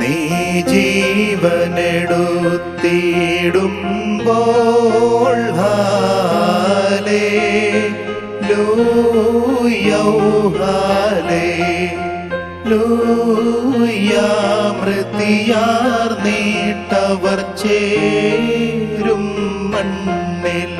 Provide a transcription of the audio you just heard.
നീ ജീവനെടുത്തിടുമ്പോൾ ഹാലേ ലൂയൗഹാലേ ലൂയാമൃതിയാർ നീട്ടവർ ചേരും മണ്ണിൽ.